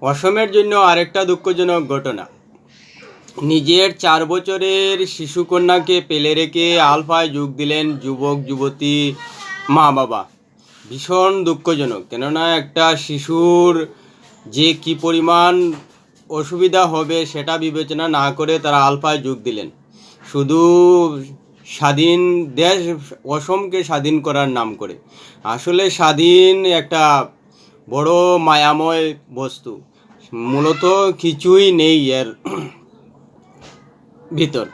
অসমের জন্য আরেকটা দুঃখজনক ঘটনা। নিজের চার বছরের শিশুকন্যাকে পেলে রেখে আলফায় যোগ দিলেন যুবক, যুবতী মা বাবা। ভীষণ দুঃখজনক, কেননা একটা শিশুর যে কি পরিমাণ অসুবিধা হবে সেটা বিবেচনা না করে তারা আলফায় যোগ দিলেন। শুধু স্বাধীন দেশ, অসমকে স্বাধীন করার নাম করে। আসলে স্বাধীন একটা বড় মায়াময় বস্তু। মূলত কিছুই নেই এর ভিতর।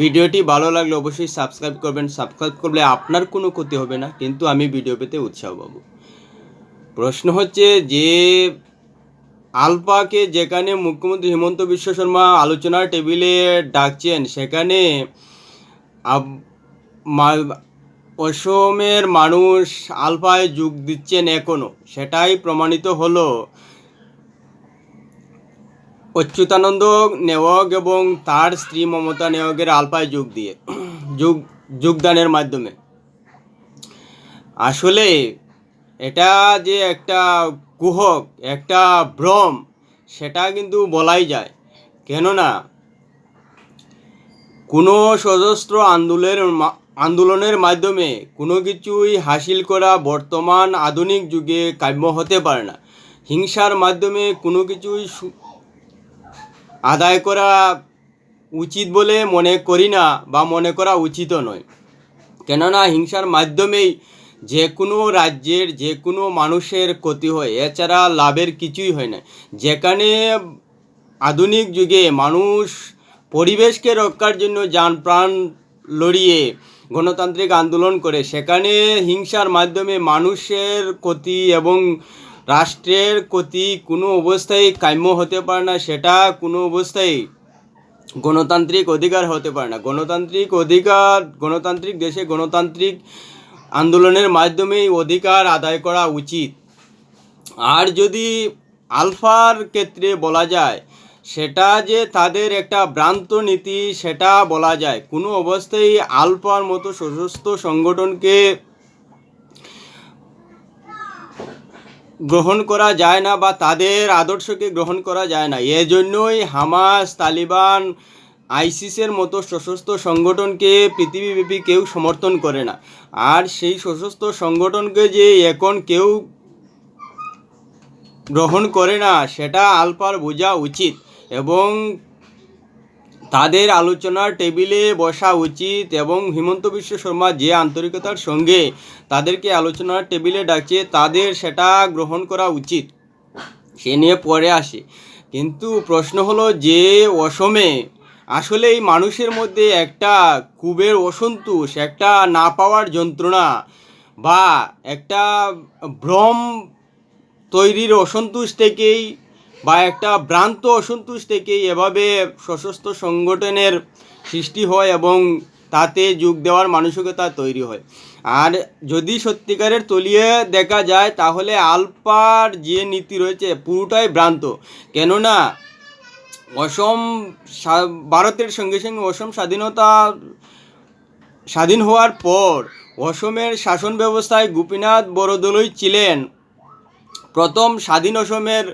ভিডিওটি ভালো লাগলে অবশ্যই সাবস্ক্রাইব করবেন। সাবস্ক্রাইব করলে আপনার কোনো ক্ষতি হবে না, কিন্তু আমি ভিডিও পেতে উৎসাহ পাবো। প্রশ্ন হচ্ছে যে আলপাকে যেখানে মুখ্যমন্ত্রী হিমন্ত বিশ্ব শর্মা আলোচনার টেবিলে ডাকছেন, সেখানে অসমের মানুষ আলফায় যোগ দিচ্ছেন এখনও সেটাই প্রমাণিত হলো। অচ্যুতানন্দ নেওয়াগ এবং তার স্ত্রী মমতা নেওয়াগের আলফায় যোগ দিয়ে, যোগ, যোগদানের মাধ্যমে। আসলে এটা যে একটা কুহক একটা ভ্রম, সেটা কিন্তু বলাই যায়। কেননা কোনো সশস্ত্র আন্দোলনের আন্দোলনের মাধ্যমে কোনো কিছুই হাসিল করা বর্তমান আধুনিক যুগে কাম্য হতে পারে না। হিংসার মাধ্যমে কোনো কিছুই আদায় করা উচিত বলে মনে করি না বা মনে করা উচিতও নয়। কেননা হিংসার মাধ্যমেই যে কোনো রাজ্যের যে কোনো মানুষের ক্ষতি হয়, এছাড়া লাভের কিছুই হয় না। যেখানে আধুনিক যুগে মানুষ পরিবেশকে রক্ষার জন্য যান প্রাণ লড়িয়ে গণতান্ত্রিক আন্দোলন করে। সেখানে হিংসার মাধ্যমে মানুষের ক্ষতি এবং রাষ্ট্রের ক্ষতি কোনো অবস্থায় কাম্য হতে পারে না, সেটা কোনো অবস্থায় গণতান্ত্রিক অধিকার হতে পারে না। গণতান্ত্রিক অধিকার, গণতান্ত্রিক দেশে গণতান্ত্রিক আন্দোলনের মাধ্যমেই অধিকার আদায় করা উচিত। আর যদি আলফার ক্ষেত্রে বলা যায় সেটা যে তাদের একটা ভ্রান্ত নীতি, সেটা বলা যায়। কোনো অবস্থায় আলফার মতো সশস্ত্র সংগঠনকে গ্রহণ করা যায় না বা তাদের আদর্শকে গ্রহণ করা যায় না। এজন্যই হামাস, তালিবান, আইসিসের মতো সশস্ত্র সংগঠনকে পৃথিবীব্যাপী কেউ সমর্থন করে না। আর সেই সশস্ত্র সংগঠনকে যে এখন কেউ গ্রহণ করে না, সেটা আলপার বোঝা উচিত। এবং তাদের আলোচনার টেবিলে বসা উচিত এবং হিমন্ত বিশ্ব শর্মা যে আন্তরিকতার সঙ্গে তাদেরকে আলোচনার টেবিলে ডাকছে, তাদের সেটা গ্রহণ করা উচিত। সে নিয়ে পরে আসে। কিন্তু প্রশ্ন হলো যে, অসমে আসলে এই মানুষের মধ্যে একটা কুবের অসন্তোষ, একটা না পাওয়ার যন্ত্রণা বা একটা ভ্রম তৈরির অসন্তোষ থেকেই বা একটা ভ্রান্ত অসন্তোষ থেকেই এভাবে সশস্ত্র সংগঠনের সৃষ্টি হয় এবং তাতে যোগ দেওয়ার মানসিকতা তৈরি হয়। আর যদি সত্যিকারের তলিয়ে দেখা যায়, তাহলে আলপার যে নীতি রয়েছে, পুরোটাই ভ্রান্ত। কেননা, অসম ভারতের সঙ্গে সঙ্গে অসম স্বাধীনতা স্বাধীন হওয়ার পর, অসমের শাসন ব্যবস্থায় গোপীনাথ বরদলৈ ছিলেন। প্রথম স্বাধীন অসমের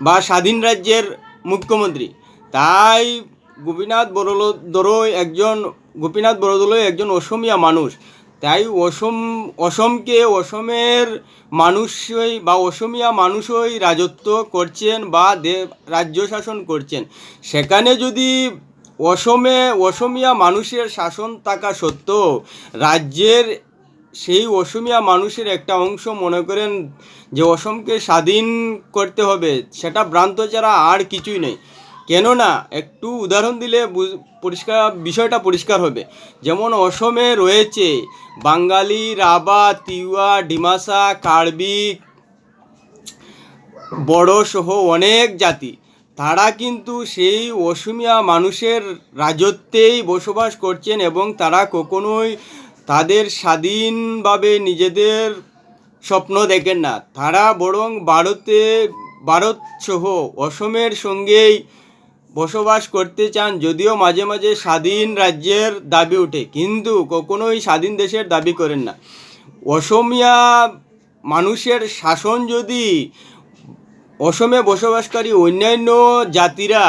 বা স্বাধীন রাজ্যের মুখ্যমন্ত্রী। তাই গোপীনাথ বরদলৈ একজন গোপীনাথ বরদলৈ একজন অসমিয়া মানুষ। তাই অসম অসমকে অসমের মানুষই বা অসমিয়া মানুষই রাজত্ব করছেন বা রাজ্য শাসন করছেন। সেখানে যদি অসমে অসমিয়া মানুষের শাসন থাকা সত্ত্বেও রাজ্যের সেই অসমিয়া মানুষের একটা অংশ মনে করেন যে অসমকে স্বাধীন করতে হবে, সেটা ভ্রান্ত ছাড়া আর কিছুই নেই। কেননা, একটু উদাহরণ দিলে পরিষ্কার, বিষয়টা পরিষ্কার হবে। যেমন অসমে রয়েছে বাঙালি, রাবা, তিওয়া, ডিমাসা, কার্বি বড় সহ অনেক জাতি। তারা কিন্তু সেই অসমিয়া মানুষের রাজত্বেই বসবাস করছেন এবং তারা কখনোই তাদের স্বাধীনভাবে নিজেদের স্বপ্ন দেখেন না। তারা বরং ভারতে, ভারত সহ অসমের সঙ্গেই বসবাস করতে চান, যদিও মাঝে মাঝে স্বাধীন রাজ্যের দাবি ওঠে, কিন্তু কখনোই স্বাধীন দেশের দাবি করেন না। অসমিয়া মানুষের শাসন যদি অসমে বসবাসকারী অন্যান্য জাতিরা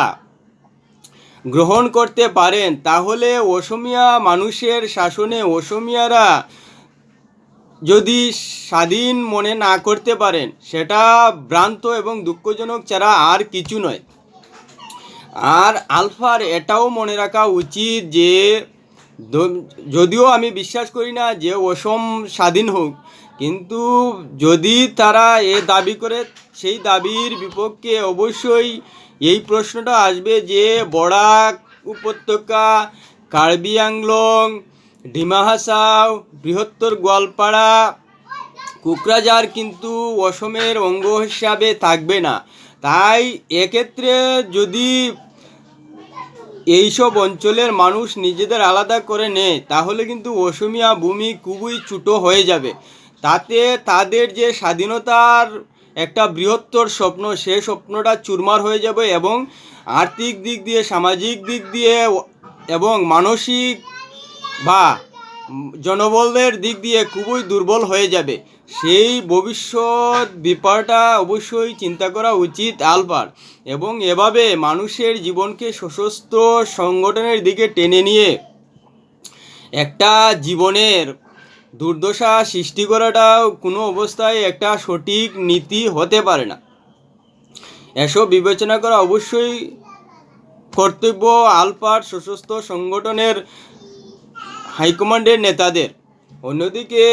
গ্রহণ করতে পারেন, তাহলে অসমিয়া মানুষের শাসনে অসমিয়ারা যদি স্বাধীন মনে না করতে পারেন, সেটা ভ্রান্ত এবং দুঃখজনক ছাড়া আর কিছু নয়। আর আলফার এটাও মনে রাখা উচিত যে যদিও আমি বিশ্বাস করি না যে অসম স্বাধীন হোক, কিন্তু যদি তারা এ দাবি করে, সেই দাবির বিপক্ষে অবশ্যই এই প্রশ্নটা আসবে যে বরাক উপত্যকা, কার্বি আংলং ডিমা হাসাও বৃহত্তর গোয়ালপাড়া, কুকরাঝার কিন্তু অসমের অঙ্গ হিসাবে থাকবে না। তাই এক্ষেত্রে যদি এইসব অঞ্চলের মানুষ নিজেদের আলাদা করে নেয়, তাহলে কিন্তু অসমিয়া ভূমি খুবই ছোটো হয়ে যাবে। তাতে তাদের যে স্বাধীনতার একটা বৃহত্তর স্বপ্ন, সে স্বপ্নটা চুরমার হয়ে যাবে এবং আর্থিক দিক দিয়ে, সামাজিক দিক দিয়ে এবং মানসিক বা জনবলের দিক দিয়ে খুবই দুর্বল হয়ে যাবে। সেই ভবিষ্যৎ ব্যাপারটা অবশ্যই চিন্তা করা উচিত, আলবার। এবং এভাবে মানুষের জীবনকে সশস্ত্র সংগঠনের দিকে টেনে নিয়ে একটা জীবনের দুর্দশা সৃষ্টি করাটা কোনো অবস্থায় একটা সঠিক নীতি হতে পারে না। এসব বিবেচনা করা অবশ্যই কর্তব্য আলপার সশস্ত্র সংগঠনের হাইকমান্ডের নেতাদের। অন্যদিকে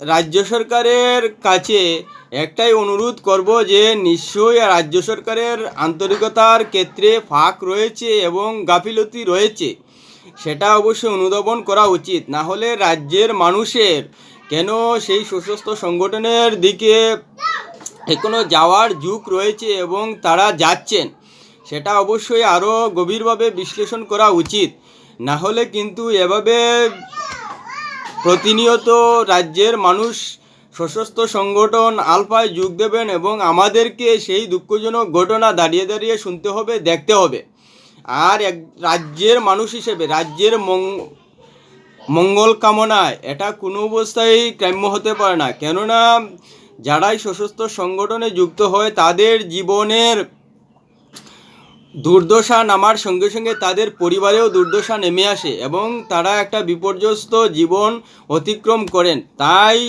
রাজ্য সরকারের কাছে একটাই অনুরোধ করব যে, নিশ্চয়ই রাজ্য সরকারের আন্তরিকতার ক্ষেত্রে ফাঁক রয়েছে এবং গাফিলতি রয়েছে। সেটা অবশ্যই অনুধাবন করা উচিত। না হলে রাজ্যের মানুষের কেন সেই সশস্ত্র সংগঠনের দিকে এখনও যাওয়ার যুগ রয়েছে এবং তারা যাচ্ছেন? সেটা অবশ্যই আরও গভীরভাবে বিশ্লেষণ করা উচিত। না হলে কিন্তু এভাবে প্রতিনিয়ত রাজ্যের মানুষ সশস্ত্র সংগঠন আলফায় যোগ দেবেন এবং আমাদেরকে সেই দুঃখজনক ঘটনা দাঁড়িয়ে দাঁড়িয়ে শুনতে হবে, দেখতে হবে। আর এক রাজ্যের মানুষ হিসেবে, রাজ্যের মঙ্গল কামনায় এটা কোনো অবস্থায় কাম্য হতে পারে না। কেননা, যারাই সশস্ত্র সংগঠনে যুক্ত হয়, তাদের জীবনের দুর্দশা নামার সঙ্গে সঙ্গে তাদের পরিবারেও দুর্দশা নেমে আসে এবং তারা একটা বিপর্যস্ত জীবন অতিক্রম করেন। তাই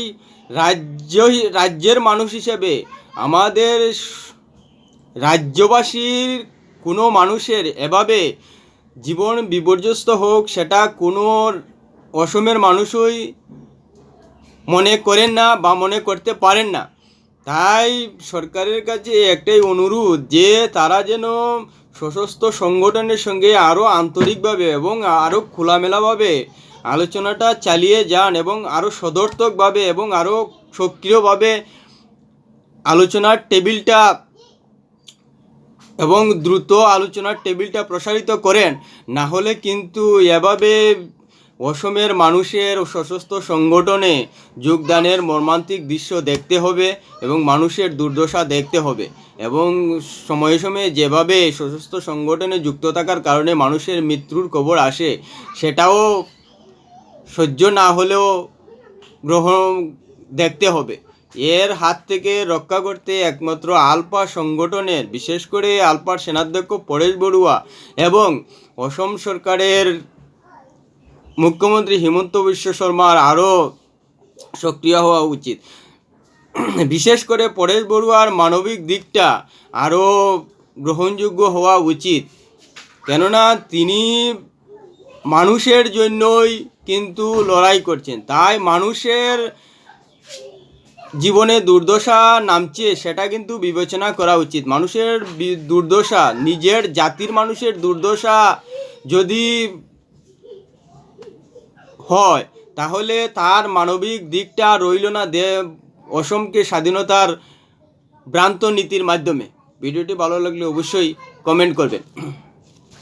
রাজ্য রাজ্যের মানুষ হিসেবে আমাদের রাজ্যবাসীর কোনো মানুষের এভাবে জীবন বিপর্যস্ত হোক, সেটা কোনো অসমের মানুষই মনে করেন না বা মনে করতে পারেন না। তাই সরকারের কাছে একটাই অনুরোধ যে তারা যেন সশস্ত্র সংগঠনের সঙ্গে আরও আন্তরিকভাবে এবং আরও খোলামেলাভাবে আলোচনাটা চালিয়ে যান এবং আরও সদর্থকভাবে এবং আরও সক্রিয়ভাবে আলোচনার টেবিলটা এবং দ্রুত আলোচনার টেবিলটা প্রসারিত করেন। না হলে কিন্তু এভাবে অসমের মানুষের সশস্ত্র সংগঠনে যোগদানের মর্মান্তিক দৃশ্য দেখতে হবে এবং মানুষের দুর্দশা দেখতে হবে। এবং সময়ে সময়ে যেভাবে সশস্ত্র সংগঠনে যুক্ত থাকার কারণে মানুষের মৃত্যুর খবর আসে, সেটাও সহ্য না হলেও গ্রহণ দেখতে হবে। এর হাত থেকে রক্ষা করতে একমাত্র আলপা সংগঠনের, বিশেষ করে আলপার সেনাধ্যক্ষ পরেশ বড়ুয়া এবং অসম সরকারের মুখ্যমন্ত্রী হিমন্ত বিশ্ব শর্মার আরও সক্রিয় হওয়া উচিত। বিশেষ করে পরেশ বড়ুয়ার মানবিক দিকটা আরও গ্রহণযোগ্য হওয়া উচিত। কেননা তিনি মানুষের জন্যই কিন্তু লড়াই করছেন। তাই মানুষের জীবনে দুর্দশা নামছে, সেটা কিন্তু বিবেচনা করা উচিত। মানুষের দুর্দশা, নিজের জাতির মানুষের দুর্দশা যদি হয়, তাহলে তার মানবিক দিকটা রইল না দে, অসমকে স্বাধীনতার ভ্রান্ত নীতির মাধ্যমে। ভিডিওটি ভালো লাগলে অবশ্যই কমেন্ট করবেন।